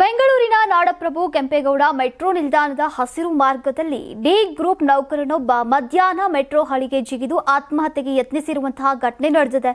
ಬೆಂಗಳೂರಿನ ನಾಡಪ್ರಭು ಕೆಂಪೇಗೌಡ ಮೆಟ್ರೋ ನಿಲ್ದಾಣದ ಹಸಿರು ಮಾರ್ಗದಲ್ಲಿ ಡಿ ಗ್ರೂಪ್ ನೌಕರನೊಬ್ಬ ಮಧ್ಯಾಹ್ನ ಮೆಟ್ರೋ ಹಳಿಗೆ ಜಿಗಿದು ಆತ್ಮಹತ್ಯೆಗೆ ಯತ್ನಿಸಿರುವಂತಹ ಘಟನೆ ನಡೆದಿದೆ.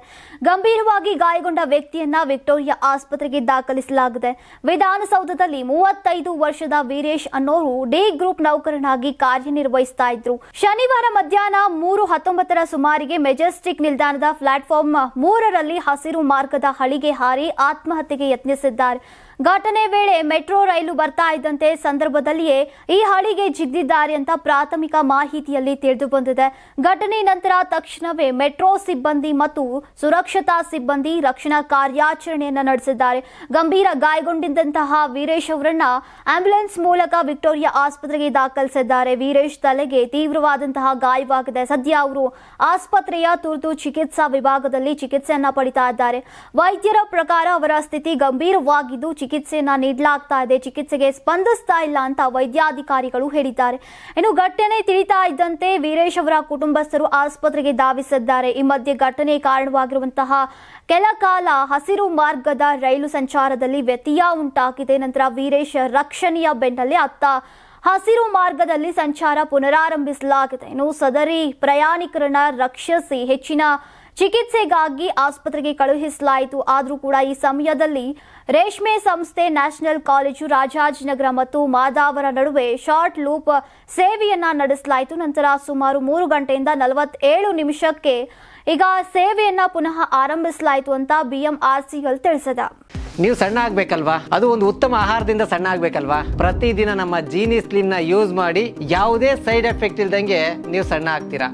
ಗಂಭೀರವಾಗಿ ಗಾಯಗೊಂಡ ವ್ಯಕ್ತಿಯನ್ನ ವಿಕ್ಟೋರಿಯಾ ಆಸ್ಪತ್ರೆಗೆ ದಾಖಲಿಸಲಾಗಿದೆ. ವಿಧಾನಸೌಧದಲ್ಲಿ ಮೂವತ್ತೈದು ವರ್ಷದ ವೀರೇಶ್ ಅನ್ನೋರು ಡಿ ಗ್ರೂಪ್ ನೌಕರನಾಗಿ ಕಾರ್ಯನಿರ್ವಹಿಸ್ತಾ ಇದ್ರು. ಶನಿವಾರ ಮಧ್ಯಾಹ್ನ ಮೂರು ಹತ್ತೊಂಬತ್ತರ ಸುಮಾರಿಗೆ ಮೆಜೆಸ್ಟಿಕ್ ನಿಲ್ದಾಣದ ಪ್ಲಾಟ್ಫಾರ್ಮ್ ಮೂರರಲ್ಲಿ ಹಸಿರು ಮಾರ್ಗದ ಹಳಿಗೆ ಹಾರಿ ಆತ್ಮಹತ್ಯೆಗೆ ಯತ್ನಿಸಿದ್ದಾರೆ. ಘಟನೆ ವೇಳೆ ಮೆಟ್ರೋ ರೈಲು ಬರ್ತಾ ಇದ್ದಂತೆ ಸಂದರ್ಭದಲ್ಲಿಯೇ ಈ ಹಳಿಗೆ ಜಿದ್ದಿದ್ದಾರೆ ಅಂತ ಪ್ರಾಥಮಿಕ ಮಾಹಿತಿಯಲ್ಲಿ ತಿಳಿದು ಬಂದಿದೆ ಘಟನೆ ನಂತರ ತಕ್ಷಣವೇ ಮೆಟ್ರೋ ಸಿಬ್ಬಂದಿ ಮತ್ತು ಸುರಕ್ಷತಾ ಸಿಬ್ಬಂದಿ ರಕ್ಷಣಾ ಕಾರ್ಯಾಚರಣೆಯನ್ನು ನಡೆಸಿದ್ದಾರೆ. ಗಂಭೀರ ಗಾಯಗೊಂಡಿದ್ದಂತಹ ವೀರೇಶ್ ಅವರನ್ನ ಆಂಬ್ಯುಲೆನ್ಸ್ ಮೂಲಕ ವಿಕ್ಟೋರಿಯಾ ಆಸ್ಪತ್ರೆಗೆ ದಾಖಲಿಸಿದ್ದಾರೆ. ವೀರೇಶ್ ತಲೆಗೆ ತೀವ್ರವಾದಂತಹ ಗಾಯವಾಗಿದೆ. ಸದ್ಯ ಅವರು ಆಸ್ಪತ್ರೆಯ ತುರ್ತು ಚಿಕಿತ್ಸಾ ವಿಭಾಗದಲ್ಲಿ ಚಿಕಿತ್ಸೆಯನ್ನ ಪಡಿತಾ ಇದ್ದಾರೆ. ವೈದ್ಯರ ಪ್ರಕಾರ ಅವರ ಸ್ಥಿತಿ ಗಂಭೀರವಾಗಿದ್ದು ಚಿಕಿತ್ಸೆಯನ್ನ ನೀಡಲಾಗ್ತಾ ಇದೆ, ಚಿಕಿತ್ಸೆಗೆ ಸ್ಪಂದಿಸ್ತಾ ಇಲ್ಲ ಅಂತ ವೈದ್ಯಾಧಿಕಾರಿಗಳು ಹೇಳಿದ್ದಾರೆ. ಇನ್ನು ಘಟನೆ ತಿಳಿತಾ ಇದ್ದಂತೆ ವೀರೇಶ್ ಅವರ ಕುಟುಂಬಸ್ಥರು ಆಸ್ಪತ್ರೆಗೆ ಧಾವಿಸಿದ್ದಾರೆ. ಈ ಮಧ್ಯೆ ಘಟನೆ ಕಾರಣವಾಗಿರುವಂತಹ ಕೆಲ ಕಾಲ ಹಸಿರು ಮಾರ್ಗದ ರೈಲು ಸಂಚಾರದಲ್ಲಿ ವ್ಯತ್ಯಯ ಉಂಟಾಗಿದೆ. ನಂತರ ವೀರೇಶ್ ರಕ್ಷಣೆಯ ಬೆನ್ನಲ್ಲೇ ಅತ್ತ ಹಸಿರು ಮಾರ್ಗದಲ್ಲಿ ಸಂಚಾರ ಪುನರಾರಂಭಿಸಲಾಗಿದೆ. ಇನ್ನು ಸದರಿ ಪ್ರಯಾಣಿಕರನ್ನ ರಕ್ಷಿಸಿ ಹೆಚ್ಚಿನ ಚಿಕಿತ್ಸೆಗಾಗಿ ಆಸ್ಪತ್ರೆಗೆ ಕಳುಹಿಸಲಾಯಿತು. ಆದರೂ ಕೂಡ ಈ ಸಮಯದಲ್ಲಿ ರೇಷ್ಮೆ ಸಂಸ್ಥೆ ನ್ಯಾಷನಲ್ ಕಾಲೇಜು ರಾಜಾಜಿನಗರ ಮತ್ತು ಮಾದಾವರ ನಡುವೆ ಶಾರ್ಟ್ ಲೂಪ್ ಸೇವೆಯನ್ನ ನಡೆಸಲಾಯಿತು. ನಂತರ ಸುಮಾರು ಮೂರು ಗಂಟೆಯಿಂದ ನಲವತ್ತೇಳು ನಿಮಿಷಕ್ಕೆ ಈಗ ಸೇವೆಯನ್ನ ಪುನಃ ಆರಂಭಿಸಲಾಯಿತು ಅಂತ ಬಿಎಂಆರ್ಸಿಎಲ್ ತಿಳಿಸಿದ. ನೀವು ಸಣ್ಣ ಆಗ್ಬೇಕಲ್ವಾ? ಅದು ಒಂದು ಉತ್ತಮ ಆಹಾರದಿಂದ ಸಣ್ಣ ಆಗ್ಬೇಕಲ್ವಾ? ಪ್ರತಿದಿನ ನಮ್ಮ ಜೀನಿ ಸ್ಲಿಮ್ನ ಯೂಸ್ ಮಾಡಿ ಯಾವುದೇ ಸೈಡ್ ಎಫೆಕ್ಟ್ ಇಲ್ದಂಗೆ ನೀವು ಸಣ್ಣ ಆಗ್ತೀರಾ?